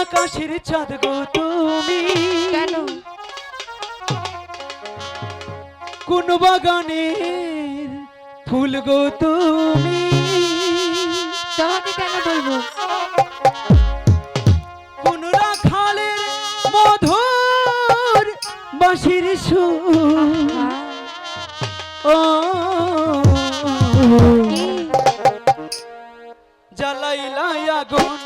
আকাশের চাঁদ গো তুমি। কোন? বাগানে ফুল গো তুমি। তোমাকে কেন বলব? কোন রাখালের মধুর আগুন